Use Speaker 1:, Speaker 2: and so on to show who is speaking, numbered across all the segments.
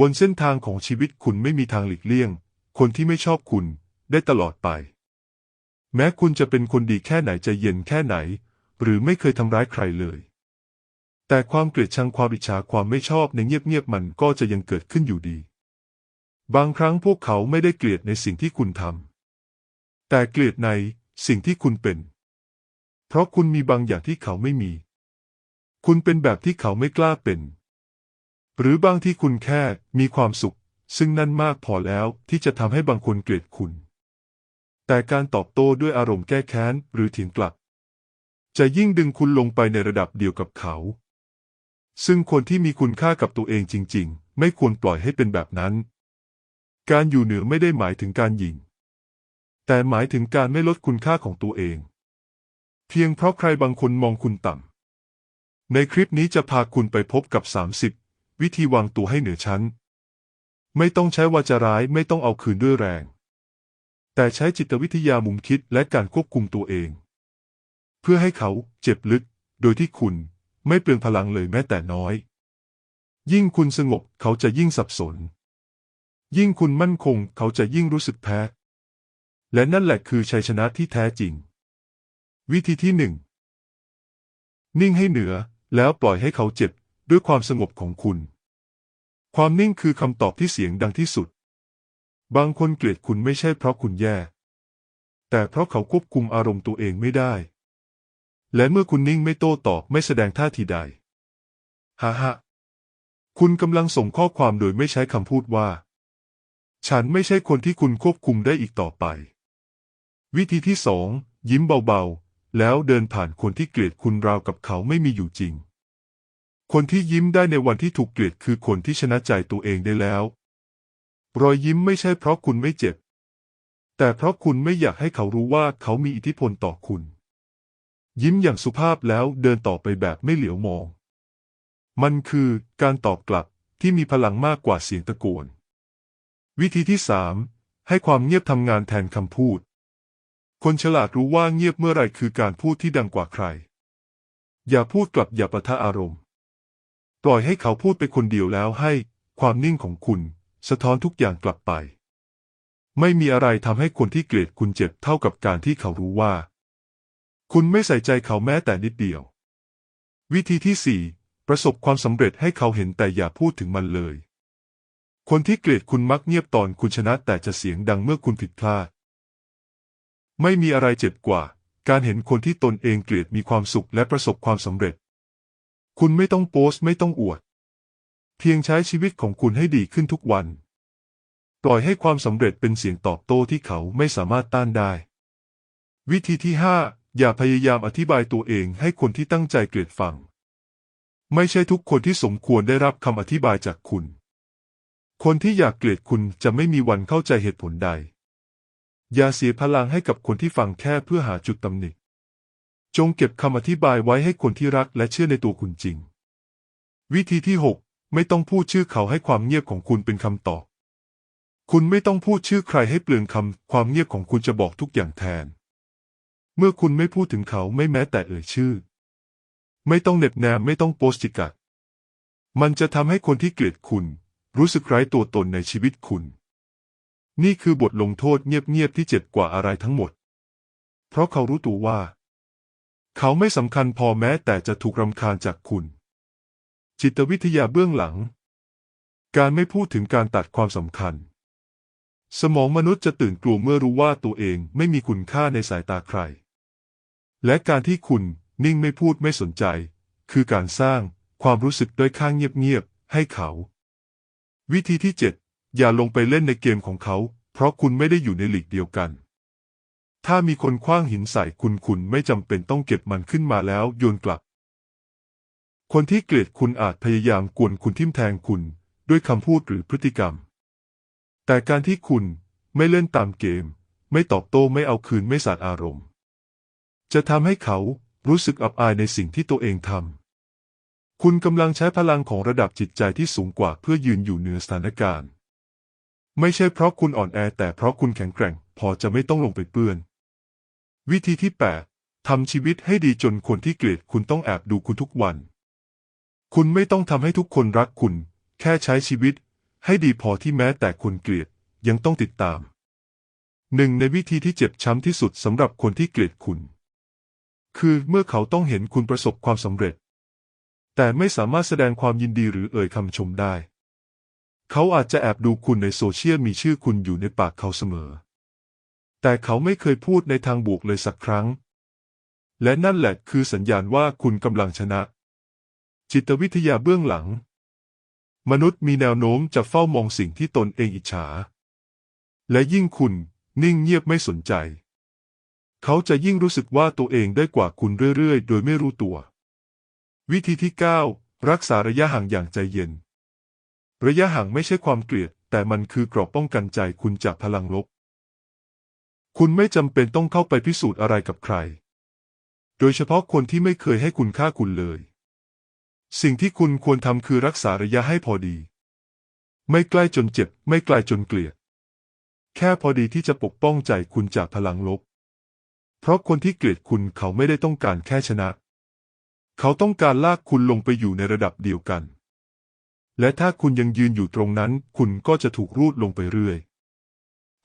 Speaker 1: บนเส้นทางของชีวิตคุณไม่มีทางหลีกเลี่ยง คนที่ไม่ชอบคุณได้ตลอดไป แม้คุณจะเป็นคนดีแค่ไหนใจเย็นแค่ไหน หรือไม่เคยทำร้ายใครเลย แต่ความเกลียดชังความอิจฉาความไม่ชอบในเงียบๆมันก็จะยังเกิดขึ้นอยู่ดี บางครั้งพวกเขาไม่ได้เกลียดในสิ่งที่คุณทำแต่เกลียดในสิ่งที่คุณเป็น เพราะคุณมีบางอย่างที่เขาไม่มี คุณเป็นแบบที่เขาไม่กล้าเป็น หรือบางที่คุณแค่มีความสุข ซึ่งนั่นมากพอแล้วที่จะทำให้บางคนเกลียดคุณ แต่การตอบโต้ด้วยอารมณ์แก้แค้นหรือเถียงกลับ จะยิ่งดึงคุณลงไปในระดับเดียวกับเขา ซึ่งคนที่มีคุณค่ากับตัวเองจริง ๆ ไม่ควรปล่อยให้เป็นแบบนั้น การอยู่เหนือไม่ได้หมายถึงการหยิ่งแต่หมายถึงการไม่ลดคุณค่าของตัวเอง เพียงเพราะใครบางคนมองคุณต่ำในคลิปนี้จะพาคุณไปพบกับ 30 วิธีวางตัวให้เหนือชั้น ไม่ต้องใช้วาจาร้ายไม่ต้องเอาคืนด้วยแรง แต่ใช้จิตวิทยามุมคิดและการควบคุมตัวเอง เพื่อให้เขาเจ็บลึก โดยที่คุณไม่เปลืองพลังเลยแม้แต่น้อย ยิ่งคุณสงบเขาจะยิ่งสับสน ยิ่งคุณมั่นคงเขาจะยิ่งรู้สึกแพ้ และนั่นแหละคือชัยชนะที่แท้จริง วิธีที่หนึ่งนิ่งให้เหนือแล้วปล่อยให้เขาเจ็บ ด้วยความสงบของคุณ ความนิ่งคือคำตอบที่เสียงดังที่สุด บางคนเกลียดคุณไม่ใช่เพราะคุณแย่ แต่เพราะเขาควบคุมอารมณ์ตัวเองไม่ได้ และเมื่อคุณนิ่งไม่โต้ตอบไม่แสดงท่าทีใดฮ่าฮ่าคุณกำลังส่งข้อความโดยไม่ใช้คำพูดว่า ฉันไม่ใช่คนที่คุณควบคุมได้อีกต่อไป วิธีที่สองยิ้มเบาๆ แล้วเดินผ่านคนที่เกลียดคุณราวกับเขาไม่มีอยู่จริง คนที่ยิ้มได้ในวันที่ถูกเกลียดคือคนที่ชนะใจตัวเองได้แล้ว รอยยิ้มไม่ใช่เพราะคุณไม่เจ็บ แต่เพราะคุณไม่อยากให้เขารู้ว่าเขามีอิทธิพลต่อคุณ ยิ้มอย่างสุภาพแล้วเดินต่อไปแบบไม่เหลียวมอง มันคือการตอบกลับที่มีพลังมากกว่าเสียงตะโกน วิธีที่สามให้ความเงียบทำงานแทนคำพูด คนฉลาดรู้ว่าเงียบเมื่อไรคือการพูดที่ดังกว่าใคร อย่าพูดกลับอย่าปะทะอารมณ์ ล่อยให้เขาพูดไปคนเดียวแล้วให้ความนิ่งของคุณ สะท้อนทุกอย่างกลับไป ไม่มีอะไรทำให้คนที่เกลียดคุณเจ็บเท่ากับการที่เขารู้ว่า คุณไม่ใส่ใจเขาแม้แต่นิดเดียว วิธีที่สี่ประสบความสำเร็จให้เขาเห็นแต่อย่าพูดถึงมันเลย คนที่เกลียดคุณมักเงียบตอนคุณชนะแต่จะเสียงดังเมื่อคุณผิดพลาด ไม่มีอะไรเจ็บกว่า การเห็นคนที่ตนเองเกลียดมีความสุขและประสบความสำเร็จ คุณไม่ต้องโพสต์ไม่ต้องอวด เพียงใช้ชีวิตของคุณให้ดีขึ้นทุกวัน ปล่อยให้ความสำเร็จเป็นเสียงตอบโต้ที่เขาไม่สามารถต้านได้ วิธีที่ห้าอย่าพยายามอธิบายตัวเองให้คนที่ตั้งใจเกลียดฟัง ไม่ใช่ทุกคนที่สมควรได้รับคำอธิบายจากคุณ คนที่อยากเกลียดคุณจะไม่มีวันเข้าใจเหตุผลใด อย่าเสียพลังให้กับคนที่ฟังแค่เพื่อหาจุดตำหนิ จงเก็บคำอธิบายไว้ให้คนที่รักและเชื่อในตัวคุณจริง วิธีที่หกไม่ต้องพูดชื่อเขาให้ความเงียบของคุณเป็นคำตอบ คุณไม่ต้องพูดชื่อใครให้เปลืองคำ ความเงียบของคุณจะบอกทุกอย่างแทน เมื่อคุณไม่พูดถึงเขาไม่แม้แต่เอ่ยชื่อ ไม่ต้องเหน็บแนมไม่ต้องโพสต์จิกัด มันจะทำให้คนที่เกลียดคุณ รู้สึกไร้ตัวตนในชีวิตคุณ นี่คือบทลงโทษเงียบๆที่เจ็บกว่าอะไรทั้งหมด เพราะเขารู้ตัวว่า เขาไม่สำคัญพอแม้แต่จะถูกรำคาญจากคุณ จิตวิทยาเบื้องหลัง การไม่พูดถึงการตัดความสำคัญ สมองมนุษย์จะตื่นกลัวเมื่อรู้ว่าตัวเองไม่มีคุณค่าในสายตาใคร และการที่คุณนิ่งไม่พูดไม่สนใจ คือการสร้างความรู้สึกด้วยข้างเงียบๆให้เขา วิธีที่ 7 อย่าลงไปเล่นในเกมของเขา เพราะคุณไม่ได้อยู่ในหลีกเดียวกัน ถ้ามีคนคว้างหินใส่คุณคุณไม่จำเป็นต้องเก็บมันขึ้นมาแล้วโยนกลับ คนที่เกลียดคุณอาจพยายามกวนคุณทิ่มแทงคุณ ด้วยคำพูดหรือพฤติกรรม แต่การที่คุณไม่เล่นตามเกม ไม่ตอบโต้ไม่เอาคืนไม่สาดอารมณ์ จะทำให้เขารู้สึกอับอายในสิ่งที่ตัวเองทำ คุณกำลังใช้พลังของระดับจิตใจที่สูงกว่าเพื่อยืนอยู่เหนือสถานการณ์ ไม่ใช่เพราะคุณอ่อนแอแต่เพราะคุณแข็งแกร่ง พอจะไม่ต้องลงไปเปื้อน วิธีที่ 8ทำชีวิตให้ดีจนคนที่เกลียดคุณต้องแอบดูคุณทุกวัน คุณไม่ต้องทำให้ทุกคนรักคุณ แค่ใช้ชีวิต ให้ดีพอที่แม้แต่คนเกลียดยังต้องติดตาม หนึ่งในวิธีที่เจ็บช้ำที่สุดสำหรับคนที่เกลียดคุณ คือเมื่อเขาต้องเห็นคุณประสบความสำเร็จ แต่ไม่สามารถแสดงความยินดีหรือเอ่ยคำชมได้ เขาอาจจะแอบดูคุณในโซเชียลมีชื่อคุณอยู่ในปากเขาเสมอ แต่เขาไม่เคยพูดในทางบวกเลยสักครั้ง และนั่นแหละคือสัญญาณว่าคุณกำลังชนะ จิตวิทยาเบื้องหลัง มนุษย์มีแนวโน้มจะเฝ้ามองสิ่งที่ตนเองอิจฉา และยิ่งคุณนิ่งเงียบไม่สนใจ เขาจะยิ่งรู้สึกว่าตัวเองได้กว่าคุณเรื่อยๆ โดยไม่รู้ตัว วิธีที่ 9 รักษาระยะห่างอย่างใจเย็น ระยะห่างไม่ใช่ความเกลียด แต่มันคือกรอบป้องกันใจคุณจากพลังลบ คุณไม่จำเป็นต้องเข้าไปพิสูจน์อะไรกับใคร โดยเฉพาะคนที่ไม่เคยให้คุณค่าคุณเลย สิ่งที่คุณควรทำคือรักษาระยะให้พอดี ไม่ใกล้จนเจ็บ ไม่ไกลจนเกลียด แค่พอดีที่จะปกป้องใจคุณจากพลังลบ เพราะคนที่เกลียดคุณเขาไม่ได้ต้องการแค่ชนะ เขาต้องการลากคุณลงไปอยู่ในระดับเดียวกัน และถ้าคุณยังยืนอยู่ตรงนั้น คุณก็จะถูกรูดลงไปเรื่อย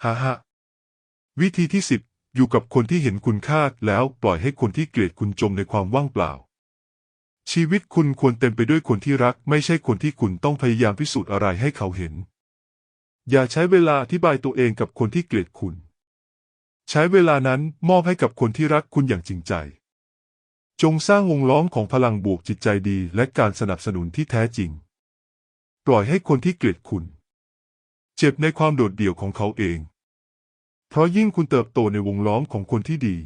Speaker 1: ฮ่าฮ่า วิธีที่สิบอยู่กับคนที่เห็นคุณค่าแล้วปล่อยให้คนที่เกลียดคุณจมในความว่างเปล่า ชีวิตคุณควรเต็มไปด้วยคนที่รัก ไม่ใช่คนที่คุณต้องพยายามพิสูจน์อะไรให้เขาเห็น อย่าใช้เวลาอธิบายตัวเองกับคนที่เกลียดคุณ ใช้เวลานั้นมอบให้กับคนที่รักคุณอย่างจริงใจ จงสร้างวงล้อมของพลังบวกจิตใจดี และการสนับสนุนที่แท้จริง ปล่อยให้คนที่เกลียดคุณ เจ็บในความโดดเดี่ยวของเขาเอง เพราะยิ่งคุณเติบโตในวงล้อมของคนที่ดี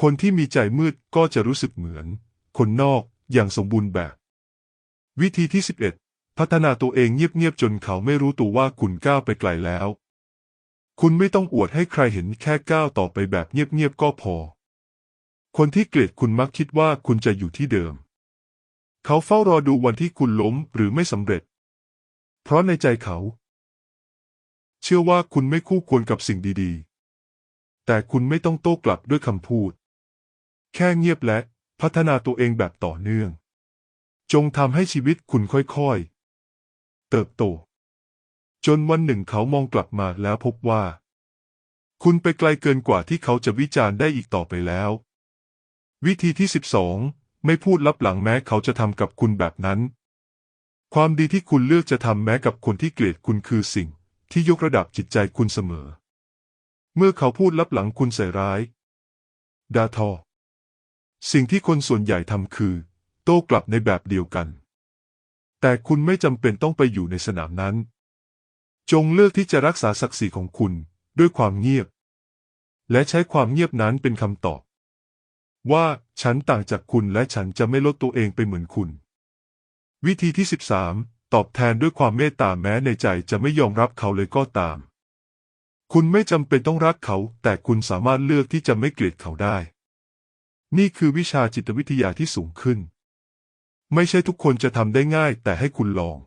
Speaker 1: คนที่มีใจมืดก็จะรู้สึกเหมือน คนนอกอย่างสมบูรณ์แบบ วิธีที่ 11 พัฒนาตัวเองเงียบๆจนเขาไม่รู้ตัวว่าคุณก้าวไปไกลแล้ว คุณไม่ต้องอวดให้ใครเห็นแค่ก้าวต่อไปแบบเงียบๆก็พอ คนที่เกลียดคุณมักคิดว่าคุณจะอยู่ที่เดิม เขาเฝ้ารอดูวันที่คุณล้มหรือไม่สำเร็จ เพราะในใจเขา เชื่อว่าคุณไม่คู่ควรกับสิ่งดีๆ แต่คุณไม่ต้องโต้กลับด้วยคำพูด แค่เงียบและพัฒนาตัวเองแบบต่อเนื่อง จงทำให้ชีวิตคุณค่อยๆ เติบโต จนวันหนึ่งเขามองกลับมาแล้วพบว่า คุณไปไกลเกินกว่าที่เขาจะวิจารณ์ได้อีกต่อไปแล้ว วิธีที่ 12 ไม่พูดลับหลังแม้เขาจะทำกับคุณแบบนั้น ความดีที่คุณเลือกจะทำแม้กับคนที่เกลียดคุณคือสิ่ง ที่ยกระดับจิตใจคุณเสมอ เมื่อเขาพูดลับหลังคุณใส่ร้ายด่าทอ สิ่งที่คนส่วนใหญ่ทำคือ โต้กลับในแบบเดียวกัน แต่คุณไม่จำเป็นต้องไปอยู่ในสนามนั้น จงเลือกที่จะรักษาศักดิ์ศรีของคุณด้วยความเงียบ และใช้ความเงียบนั้นเป็นคำตอบ ว่าฉันต่างจากคุณและฉันจะไม่ลดตัวเองไปเหมือนคุณ วิธีที่ 13 ตอบแทนด้วยความเมตตาแม้ในใจจะไม่ยอมรับเขาเลยก็ตาม คุณไม่จำเป็นต้องรักเขา แต่คุณสามารถเลือกที่จะไม่เกลียดเขาได้ นี่คือวิชาจิตวิทยาที่สูงขึ้น ไม่ใช่ทุกคนจะทำได้ง่าย แต่ให้คุณลอง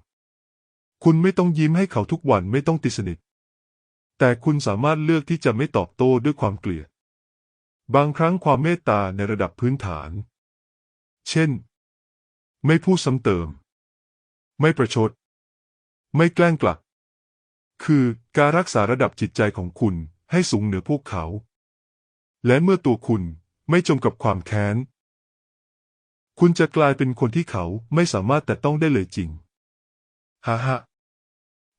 Speaker 1: คุณไม่ต้องยิ้มให้เขาทุกวันไม่ต้องติดสนิท แต่คุณสามารถเลือกที่จะไม่ตอบโต้ด้วยความเกลียด บางครั้งความเมตตาในระดับพื้นฐาน เช่น ไม่พูดซ้ำเติม ไม่ประชด ไม่แกล้งกลับคือการรักษาระดับจิตใจของคุณให้สูงเหนือพวกเขา และเมื่อตัวคุณไม่จมกับความแค้น คุณจะกลายเป็นคนที่เขาไม่สามารถแต่ต้องได้เลยจริงฮ่าฮ่า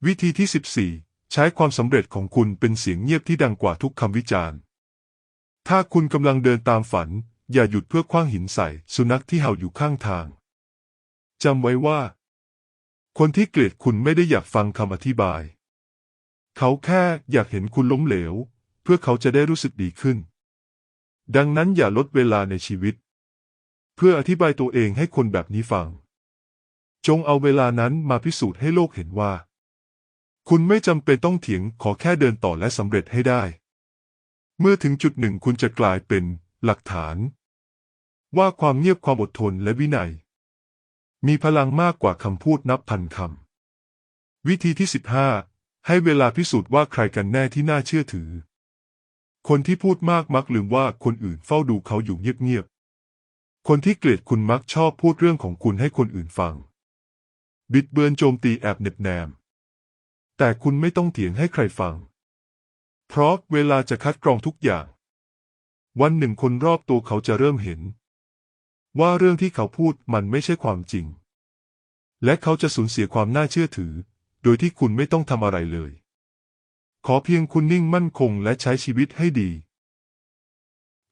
Speaker 1: วิธีที่ 14 ใช้ความสำเร็จของคุณเป็นเสียงเงียบที่ดังกว่าทุกคำวิจารณ์ ถ้าคุณกำลังเดินตามฝัน อย่าหยุดเพื่อคว้างหินใส่ สุนัขที่เห่าอยู่ข้างทางจำไว้ว่า คนที่เกลียดคุณไม่ได้อยากฟังคำอธิบาย เขาแค่อยากเห็นคุณล้มเหลว เพื่อเขาจะได้รู้สึกดีขึ้น ดังนั้นอย่าลดเวลาในชีวิต เพื่ออธิบายตัวเองให้คนแบบนี้ฟัง จงเอาเวลานั้นมาพิสูจน์ให้โลกเห็นว่า คุณไม่จำเป็นต้องเถียงขอแค่เดินต่อและสำเร็จให้ได้ เมื่อถึงจุดหนึ่งคุณจะกลายเป็นหลักฐาน ว่าความเงียบความอดทนและวินัย มีพลังมากกว่าคำพูดนับพันคำ วิธีที่ 15 ให้เวลาพิสูจน์ว่าใครกันแน่ที่น่าเชื่อถือ คนที่พูดมากมักลืมว่าคนอื่นเฝ้าดูเขาอยู่เงียบๆ คนที่เกลียดคุณมักชอบพูดเรื่องของคุณให้คนอื่นฟัง บิดเบือนโจมตีแอบเน็บแนม แต่คุณไม่ต้องเถียงให้ใครฟัง เพราะเวลาจะคัดกรองทุกอย่าง วันหนึ่งคนรอบตัวเขาจะเริ่มเห็น ว่าเรื่องที่เขาพูดมันไม่ใช่ความจริง และเขาจะสูญเสียความน่าเชื่อถือ โดยที่คุณไม่ต้องทำอะไรเลย ขอเพียงคุณนิ่งมั่นคงและใช้ชีวิตให้ดี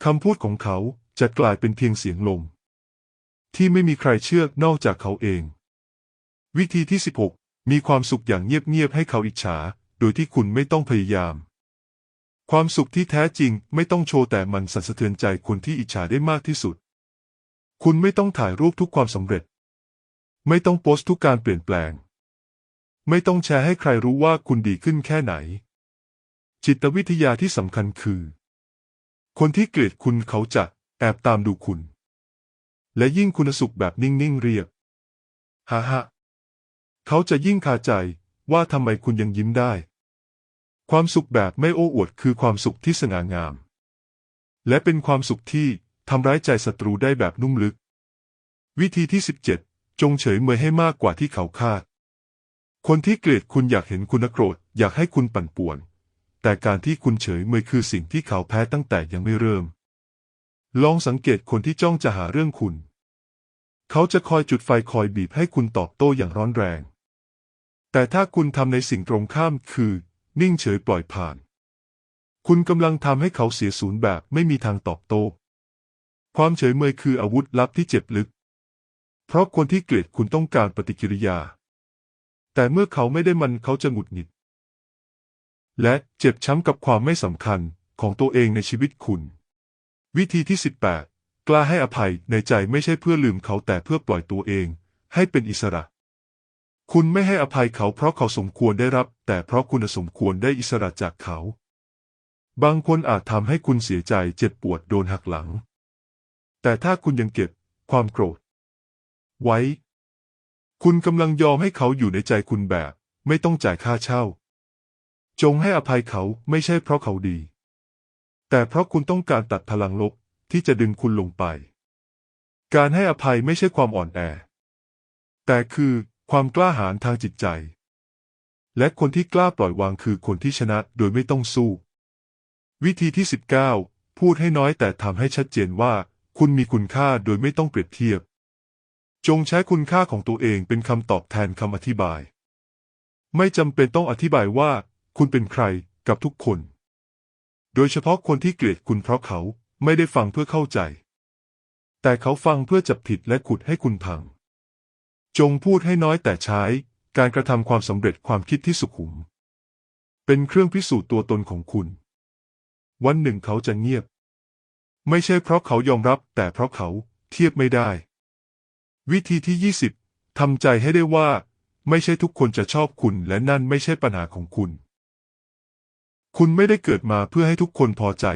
Speaker 1: คำพูดของเขาจะกลายเป็นเพียงเสียงลม ที่ไม่มีใครเชื่อนอกจากเขาเอง วิธีที่ 16 มีความสุขอย่างเงียบๆให้เขาอิจฉา โดยที่คุณไม่ต้องพยายาม ความสุขที่แท้จริงไม่ต้องโชว์แต่มันสั่นสะเทือนใจคนที่อิจฉาได้มากที่สุด คุณไม่ต้องถ่ายรูปทุกความสำเร็จ ไม่ต้องโพสต์ทุกการเปลี่ยนแปลง ไม่ต้องแชร์ให้ใครรู้ว่าคุณดีขึ้นแค่ไหน จิตวิทยาที่สำคัญคือ คนที่เกลียดคุณเขาจะแอบตามดูคุณ และยิ่งคุณสุขแบบนิ่งๆเรียบฮ่าฮ่าเขาจะยิ่งคาใจว่าทำไมคุณยังยิ้มได้ ความสุขแบบไม่โอ้อวดคือความสุขที่สง่างาม และเป็นความสุขที่ ทำร้ายใจศัตรูได้แบบนุ่มลึก วิธีที่ 17 จงเฉยเมยให้มากกว่าที่เขาคาด คนที่เกลียดคุณอยากเห็นคุณโกรธ อยากให้คุณปั่นป่วน แต่การที่คุณเฉยเมยคือสิ่งที่เขาแพ้ตั้งแต่ยังไม่เริ่ม ลองสังเกตคนที่จ้องจะหาเรื่องคุณ เขาจะคอยจุดไฟคอยบีบให้คุณตอบโต้อย่างร้อนแรง แต่ถ้าคุณทำในสิ่งตรงข้ามคือ นิ่งเฉยปล่อยผ่าน คุณกำลังทำให้เขาเสียศูนย์แบบไม่มีทางตอบโต้ ความเฉยเมยคืออาวุธลับที่เจ็บลึก เพราะคนที่เกลียดคุณต้องการปฏิกิริยา แต่เมื่อเขาไม่ได้มันเขาจะหงุดหงิด และเจ็บช้ำกับความไม่สำคัญของตัวเองในชีวิตคุณ วิธีที่ 18 กล้าให้อภัยในใจไม่ใช่เพื่อลืมเขาแต่เพื่อปล่อยตัวเอง ให้เป็นอิสระ คุณไม่ให้อภัยเขาเพราะเขาสมควรได้รับ แต่เพราะคุณสมควรได้อิสระจากเขา บางคนอาจทำให้คุณเสียใจเจ็บปวดโดนหักหลัง แต่ถ้าคุณยังเก็บความโกรธ ไว้ คุณกำลังยอมให้เขาอยู่ในใจคุณแบบ ไม่ต้องจ่ายค่าเช่า จงให้อภัยเขาไม่ใช่เพราะเขาดี แต่เพราะคุณต้องการตัดพลังลบที่จะดึงคุณลงไป การให้อภัยไม่ใช่ความอ่อนแอ แต่คือความกล้าหาญทางจิตใจ และคนที่กล้าปล่อยวางคือคนที่ชนะโดยไม่ต้องสู้ วิธีที่ 19 พูดให้น้อยแต่ทำให้ชัดเจนว่า คุณมีคุณค่าโดยไม่ต้องเปรียบเทียบ จงใช้คุณค่าของตัวเองเป็นคำตอบแทนคำอธิบาย ไม่จำเป็นต้องอธิบายว่า คุณเป็นใครกับทุกคน โดยเฉพาะคนที่เกลียดคุณเพราะเขาไม่ได้ฟังเพื่อเข้าใจ แต่เขาฟังเพื่อจับผิดและขุดให้คุณพัง จงพูดให้น้อยแต่ใช้การกระทำความสำเร็จความคิดที่สุขุม เป็นเครื่องพิสูจน์ตัวตนของคุณ วันหนึ่งเขาจะเงียบ ไม่ใช่เพราะเขายอมรับแต่เพราะเขาเทียบไม่ได้ วิธีที่ 20ทำใจให้ได้ว่า ไม่ใช่ทุกคนจะชอบคุณและนั่นไม่ใช่ปัญหาของคุณ คุณไม่ได้เกิดมาเพื่อให้ทุกคนพอใจ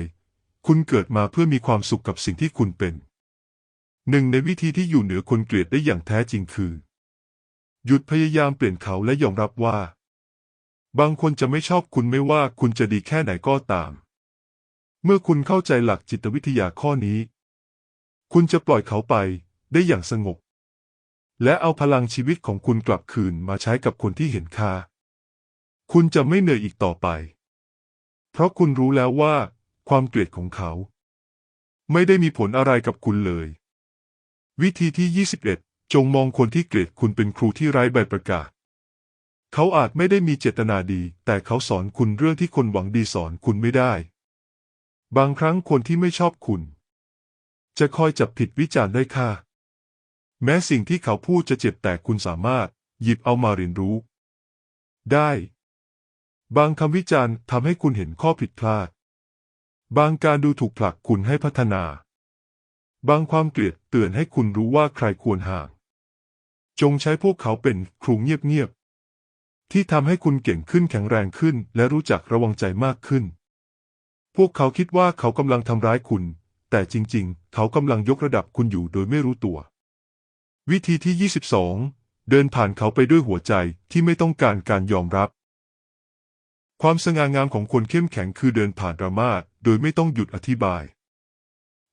Speaker 1: คุณเกิดมาเพื่อมีความสุขกับสิ่งที่คุณเป็น หนึ่งในวิธีที่อยู่เหนือคนเกลียดได้อย่างแท้จริงคือ หยุดพยายามเปลี่ยนเขาและยอมรับว่า บางคนจะไม่ชอบคุณไม่ว่าคุณจะดีแค่ไหนก็ตาม เมื่อคุณเข้าใจหลักจิตวิทยาข้อนี้ คุณจะปล่อยเขาไปได้อย่างสงบ และเอาพลังชีวิตของคุณกลับคืนมาใช้กับคนที่เห็นค่า คุณจะไม่เหนื่อยอีกต่อไป เพราะคุณรู้แล้วว่า ความเกลียดของเขา ไม่ได้มีผลอะไรกับคุณเลย วิธีที่ 21 จงมองคนที่เกลียดคุณเป็นครูที่ไร้ใบประกาศ เขาอาจไม่ได้มีเจตนาดี แต่เขาสอนคุณเรื่องที่คนหวังดีสอนคุณไม่ได้ บางครั้งคนที่ไม่ชอบคุณ จะคอยจับผิดวิจารณ์ได้ค่าแม้สิ่งที่เขาพูดจะเจ็บแต่คุณสามารถ หยิบเอามาเรียนรู้ ได้ บางคำวิจารณ์ทำให้คุณเห็นข้อผิดพลาด บางการดูถูกผลักคุณให้พัฒนา บางความเกลียดเตือนให้คุณรู้ว่าใครควรห่าง จงใช้พวกเขาเป็นครูเงียบๆที่ทำให้คุณเก่งขึ้นแข็งแรงขึ้น และรู้จักระวังใจมากขึ้น วกเขาคิดว่าเขากำลังทำร้ายคุณ แต่จริงๆ เขากำลังยกระดับคุณอยู่โดยไม่รู้ตัว วิธีที่ 22 เดินผ่านเขาไปด้วยหัวใจที่ไม่ต้องการการยอมรับ ความสง่างามของคนเข้มแข็งคือเดินผ่านดราม่าโดยไม่ต้องหยุดอธิบาย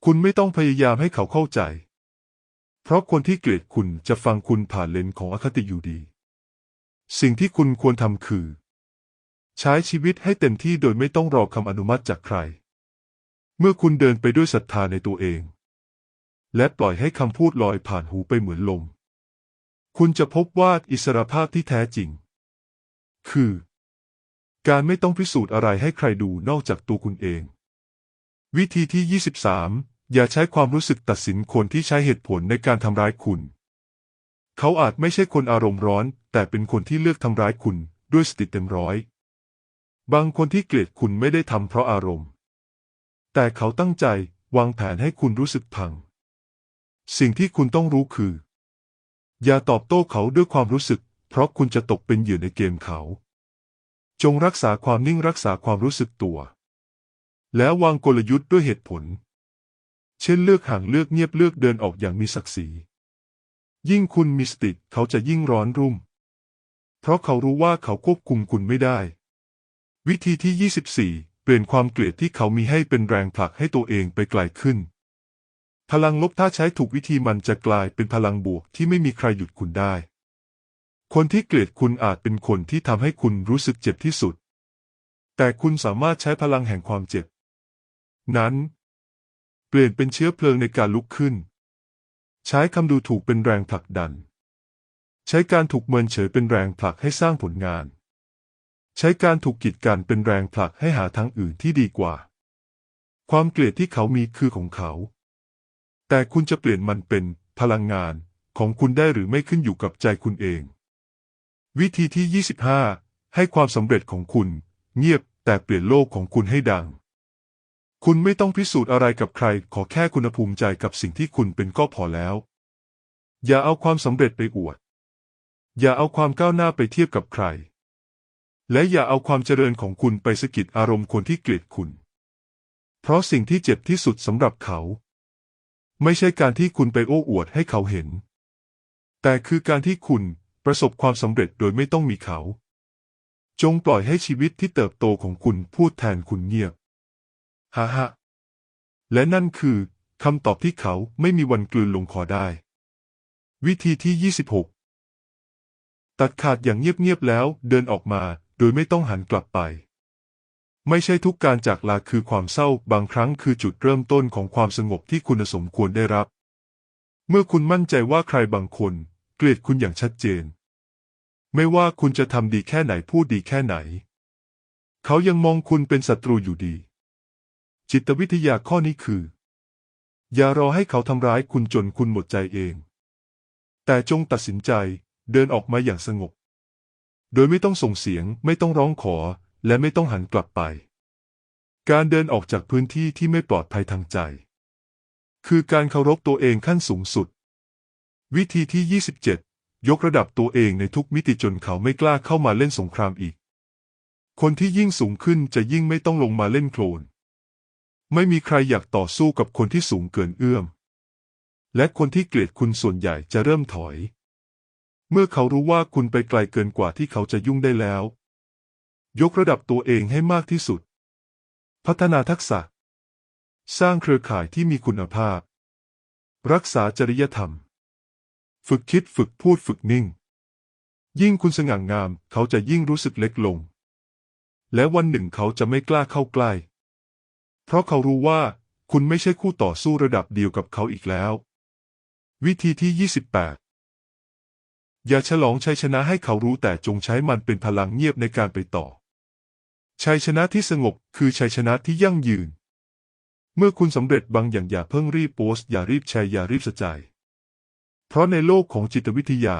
Speaker 1: คุณไม่ต้องพยายามให้เขาเข้าใจ เพราะคนที่เกลียดคุณจะฟังคุณผ่านเลนของอคติอยู่ดี สิ่งที่คุณควรทำคือ ใช้ชีวิตให้เต็มที่โดยไม่ต้องรอคำอนุมัติจากใคร เมื่อคุณเดินไปด้วยศรัทธาในตัวเอง และปล่อยให้คำพูดลอยผ่านหูไปเหมือนลม คุณจะพบว่าอิสรภาพที่แท้จริง คือ การไม่ต้องพิสูจน์อะไรให้ใครดูนอกจากตัวคุณเอง วิธีที่ 23 อย่าใช้ความรู้สึกตัดสินคนที่ใช้เหตุผลในการทำร้ายคุณ เขาอาจไม่ใช่คนอารมณ์ร้อน แต่เป็นคนที่เลือกทำร้ายคุณด้วยสติเต็มร้อย บางคนที่เกลียดคุณไม่ได้ทำเพราะอารมณ์ แต่เขาตั้งใจวางแผนให้คุณรู้สึกพัง สิ่งที่คุณต้องรู้คือ อย่าตอบโต้เขาด้วยความรู้สึก เพราะคุณจะตกเป็นเหยื่อในเกมเขา จงรักษาความนิ่งรักษาความรู้สึกตัว แล้ววางกลยุทธ์ด้วยเหตุผล เช่นเลือกห่างเลือกเงียบเลือกเดินออกอย่างมีศักดิ์ศรี ยิ่งคุณมีสติเขาจะยิ่งร้อนรุ่ม เพราะเขารู้ว่าเขาควบคุมคุณไม่ได้ วิธีที่ 24 เปลี่ยนความเกลียดที่เขามีให้เป็นแรงผลักให้ตัวเองไปไกลขึ้น พลังลบถ้าใช้ถูกวิธีมันจะกลายเป็นพลังบวกที่ไม่มีใครหยุดคุณได้ คนที่เกลียดคุณอาจเป็นคนที่ทำให้คุณรู้สึกเจ็บที่สุด แต่คุณสามารถใช้พลังแห่งความเจ็บ นั้น เปลี่ยนเป็นเชื้อเพลิงในการลุกขึ้น ใช้คำดูถูกเป็นแรงผลักดัน ใช้การถูกเมินเฉยเป็นแรงผลักให้สร้างผลงาน ใช้การถูกกีดกันเป็นแรงผลักให้หาทางอื่นที่ดีกว่า ความเกลียดที่เขามีคือของเขา แต่คุณจะเปลี่ยนมันเป็นพลังงานของคุณได้หรือไม่ขึ้นอยู่กับใจคุณเอง วิธีที่ 25 ให้ความสำเร็จของคุณ เงียบแต่เปลี่ยนโลกของคุณให้ดัง คุณไม่ต้องพิสูจน์อะไรกับใคร ขอแค่คุณภูมิใจกับสิ่งที่คุณเป็นก็พอแล้ว อย่าเอาความสำเร็จไปอวด อย่าเอาความก้าวหน้าไปเทียบกับใคร และอย่าเอาความเจริญของคุณไปสะกิดอารมณ์คนที่เกลียดคุณ เพราะสิ่งที่เจ็บที่สุดสำหรับเขา ไม่ใช่การที่คุณไปโอ้อวดให้เขาเห็น แต่คือการที่คุณประสบความสำเร็จโดยไม่ต้องมีเขา จงปล่อยให้ชีวิตที่เติบโตของคุณพูดแทนคุณเงียบฮ่าฮ่าและนั่นคือคำตอบที่เขาไม่มีวันกลืนลงคอได้ วิธีที่ 26 ตัดขาดอย่างเงียบๆแล้วเดินออกมา โดยไม่ต้องหันกลับไป ไม่ใช่ทุกการจากลาคือความเศร้าบางครั้งคือจุดเริ่มต้นของความสงบที่คุณสมควรได้รับ เมื่อคุณมั่นใจว่าใครบางคน เกลียดคุณอย่างชัดเจน ไม่ว่าคุณจะทำดีแค่ไหนพูดดีแค่ไหน เขายังมองคุณเป็นศัตรูอยู่ดี จิตวิทยาข้อนี้คือ อย่ารอให้เขาทำร้ายคุณจนคุณหมดใจเอง แต่จงตัดสินใจเดินออกมาอย่างสงบ โดยไม่ต้องส่งเสียง ไม่ต้องร้องขอ และไม่ต้องหันกลับไป การเดินออกจากพื้นที่ที่ไม่ปลอดภัยทางใจ คือการเคารพตัวเองขั้นสูงสุด วิธีที่ 27 ยกระดับตัวเองในทุกมิติจนเขาไม่กล้าเข้ามาเล่นสงครามอีก คนที่ยิ่งสูงขึ้นจะยิ่งไม่ต้องลงมาเล่นโคลน ไม่มีใครอยากต่อสู้กับคนที่สูงเกินเอื้อม และคนที่เกลียดคุณส่วนใหญ่จะเริ่มถอย เมื่อเขารู้ว่าคุณไปไกลเกินกว่าที่เขาจะยุ่งได้แล้ว ยกระดับตัวเองให้มากที่สุด พัฒนาทักษะ สร้างเครือข่ายที่มีคุณภาพ รักษาจริยธรรม ฝึกคิดฝึกพูดฝึกนิ่ง ยิ่งคุณสง่างาม เขาจะยิ่งรู้สึกเล็กลง และวันหนึ่งเขาจะไม่กล้าเข้าใกล้ เพราะเขารู้ว่าคุณไม่ใช่คู่ต่อสู้ระดับเดียวกับเขาอีกแล้ว วิธีที่ 28 อย่าฉลองชัยชนะให้เขารู้แต่จงใช้มันเป็นพลังเงียบในการไปต่อ ชัยชนะที่สงบคือชัยชนะที่ยั่งยืน เมื่อคุณสำเร็จบางอย่างอย่าเพิ่งรีบโพสต์อย่ารีบแชร์อย่ารีบสะใจ เพราะในโลกของจิตวิทยา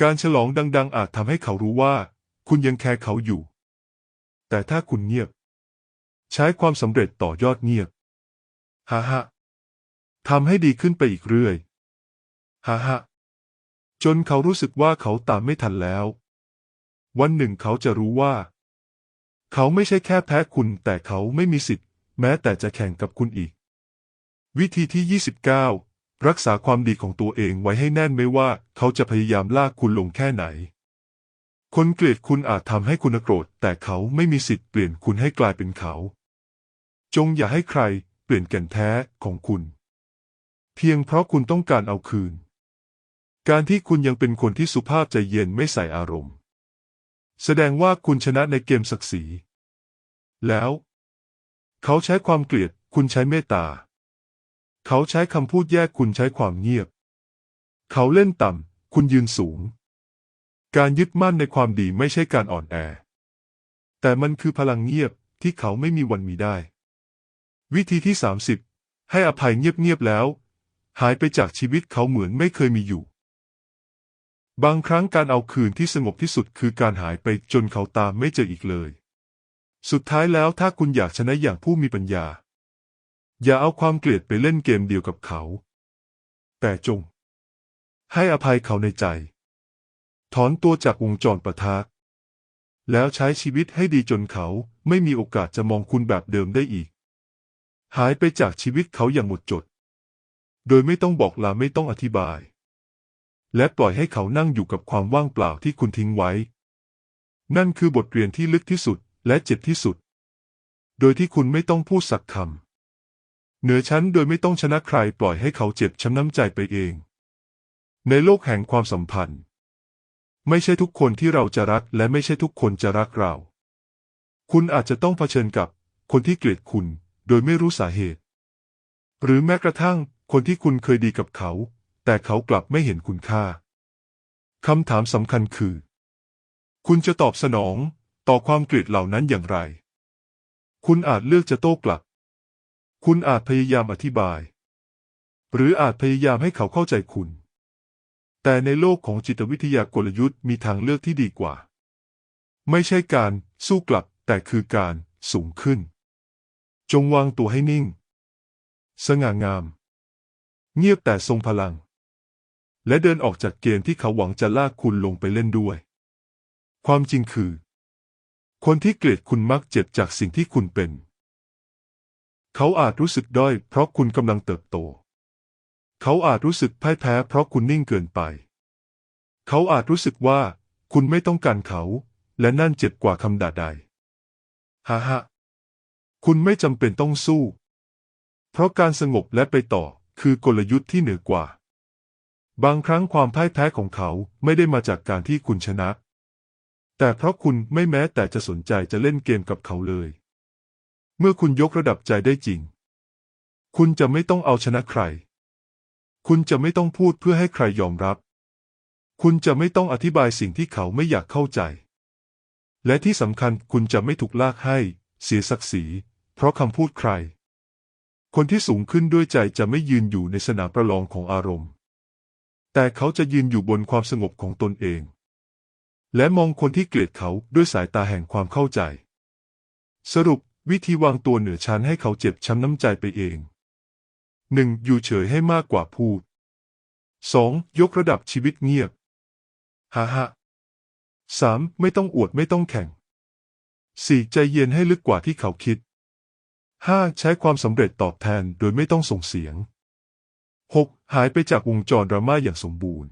Speaker 1: การฉลองดัง ๆ อาจทำให้เขารู้ว่า คุณยังแคร์เขาอยู่ แต่ถ้าคุณเงียบ ใช้ความสำเร็จต่อยอดเงียบฮ่าฮ่าทำให้ดีขึ้นไปอีกเรื่อยฮ่าฮ่า จนเขารู้สึกว่าเขาตามไม่ทันแล้ว วันหนึ่งเขาจะรู้ว่า เขาไม่ใช่แค่แพ้คุณ แต่เขาไม่มีสิทธิ์ แม้แต่จะแข่งกับคุณอีก วิธีที่ 29 รักษาความดีของตัวเองไว้ให้แน่นไม่ว่าเขาจะพยายามลากคุณลงแค่ไหน คนเกลียดคุณอาจทำให้คุณโกรธ แต่เขาไม่มีสิทธิ์เปลี่ยนคุณให้กลายเป็นเขา จงอย่าให้ใครเปลี่ยนแก่นแท้ของคุณ เพียงเพราะคุณต้องการเอาคืน การที่คุณยังเป็นคนที่สุภาพใจเย็นไม่ใส่อารมณ์ แสดงว่าคุณชนะในเกมศักดิ์ศรี แล้ว เขาใช้ความเกลียด คุณใช้เมตตา เขาใช้คำพูดแยกคุณใช้ความเงียบ เขาเล่นต่ำ คุณยืนสูง การยึดมั่นในความดีไม่ใช่การอ่อนแอ แต่มันคือพลังเงียบที่เขาไม่มีวันมีได้ วิธีที่ 30 ให้อภัยเงียบๆแล้ว หายไปจากชีวิตเขาเหมือนไม่เคยมีอยู่ บางครั้งการเอาคืนที่สงบที่สุดคือการหายไปจนเขาตามไม่เจออีกเลย สุดท้ายแล้วถ้าคุณอยากชนะอย่างผู้มีปัญญา อย่าเอาความเกลียดไปเล่นเกมเดียวกับเขา แต่จง ให้อภัยเขาในใจ ถอนตัวจากวงจรประทะแล้วใช้ชีวิตให้ดีจนเขาไม่มีโอกาสจะมองคุณแบบเดิมได้อีก หายไปจากชีวิตเขาอย่างหมดจด โดยไม่ต้องบอกลาไม่ต้องอธิบาย และปล่อยให้เขานั่งอยู่กับความว่างเปล่าที่คุณทิ้งไว้ นั่นคือบทเรียนที่ลึกที่สุดและเจ็บที่สุด โดยที่คุณไม่ต้องพูดสักคำเหนือชั้นโดยไม่ต้องชนะใครปล่อยให้เขาเจ็บช้ำน้ำใจไปเอง ในโลกแห่งความสัมพันธ์ ไม่ใช่ทุกคนที่เราจะรักและไม่ใช่ทุกคนจะรักเรา คุณอาจจะต้องเผชิญกับคนที่เกลียดคุณโดยไม่รู้สาเหตุ หรือแม้กระทั่งคนที่คุณเคยดีกับเขา แต่เขากลับไม่เห็นคุณค่าคำถามสำคัญคือ คุณจะตอบสนองต่อความเกลียดเหล่านั้นอย่างไร คุณอาจเลือกจะโต้กลับ คุณอาจพยายามอธิบาย หรืออาจพยายามให้เขาเข้าใจคุณ แต่ในโลกของจิตวิทยากลยุทธ์มีทางเลือกที่ดีกว่า ไม่ใช่การสู้กลับ แต่คือการสูงขึ้น จงวางตัวให้นิ่ง สง่างาม เงียบแต่ทรงพลัง และเดินออกจากเกมที่เขาหวังจะลากคุณลงไปเล่นด้วย ความจริงคือ คนที่เกลียดคุณมักเจ็บจากสิ่งที่คุณเป็น เขาอาจรู้สึกด้อยเพราะคุณกำลังเติบโต เขาอาจรู้สึกพ่ายแพ้เพราะคุณนิ่งเกินไป เขาอาจรู้สึกว่าคุณไม่ต้องการเขา และนั่นเจ็บกว่าคำด่าใดฮ่าฮ่าคุณไม่จำเป็นต้องสู้ เพราะการสงบและไปต่อคือกลยุทธ์ที่เหนือกว่า บางครั้งความพ่ายแพ้ของเขาไม่ได้มาจากการที่คุณชนะ แต่เพราะคุณไม่แม้แต่จะสนใจจะเล่นเกมกับเขาเลย เมื่อคุณยกระดับใจได้จริง คุณจะไม่ต้องเอาชนะใคร คุณจะไม่ต้องพูดเพื่อให้ใครยอมรับ คุณจะไม่ต้องอธิบายสิ่งที่เขาไม่อยากเข้าใจ และที่สำคัญคุณจะไม่ถูกลากให้ เสียศักดิ์ศรี เพราะคำพูดใคร คนที่สูงขึ้นด้วยใจจะไม่ยืนอยู่ในสนามประลองของอารมณ์ แต่เขาจะยืนอยู่บนความสงบของตนเอง และมองคนที่เกลียดเขาด้วยสายตาแห่งความเข้าใจ สรุปวิธีวางตัวเหนือชั้นให้เขาเจ็บช้ำน้ำใจไปเอง 1. อยู่เฉยให้มากกว่าพูด 2. ยกระดับชีวิตเงียบฮ่าฮ่า 3. ไม่ต้องอวดไม่ต้องแข่ง 4. ใจเย็นให้ลึกกว่าที่เขาคิด 5. ใช้ความสำเร็จตอบแทนโดยไม่ต้องส่งเสียง 6. หายไปจากวงจรดราม่าอย่างสมบูรณ์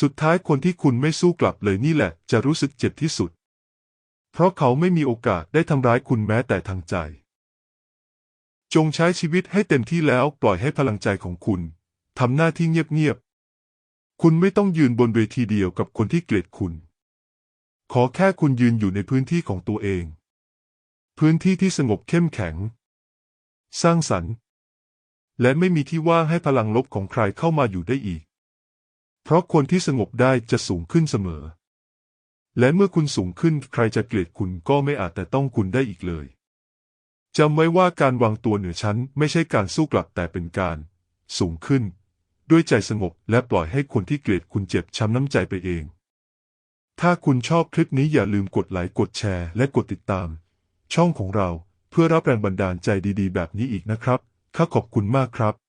Speaker 1: สุดท้ายคนที่คุณไม่สู้กลับเลยนี่แหละ จะรู้สึกเจ็บที่สุด เพราะเขาไม่มีโอกาสได้ทำร้ายคุณแม้แต่ทางใจ จงใช้ชีวิตให้เต็มที่แล้วปล่อยให้พลังใจของคุณทำหน้าที่เงียบๆ คุณไม่ต้องยืนบนเวทีเดียวกับคนที่เกลียดคุณ ขอแค่คุณยืนอยู่ในพื้นที่ของตัวเอง พื้นที่ที่สงบเข้มแข็ง สร้างสรรค์ และไม่มีที่ว่างให้พลังลบของใครเข้ามาอยู่ได้อีก เพราะคนที่สงบได้จะสูงขึ้นเสมอ และเมื่อคุณสูงขึ้นใครจะเกลียดคุณก็ไม่อาจแต่ต้องคุณได้อีกเลยจำไว้ว่าการวางตัวเหนือชั้นไม่ใช่การสู้กลับแต่เป็นการ สูงขึ้น ด้วยใจสงบและปล่อยให้คนที่เกลียดคุณเจ็บช้ำน้ำใจไปเอง ถ้าคุณชอบคลิปนี้อย่าลืมกดไลค์กดแชร์และกดติดตาม ช่องของเราเพื่อรับแรงบันดาลใจดีๆ แบบนี้อีกนะครับ ข้าขอบคุณมากครับ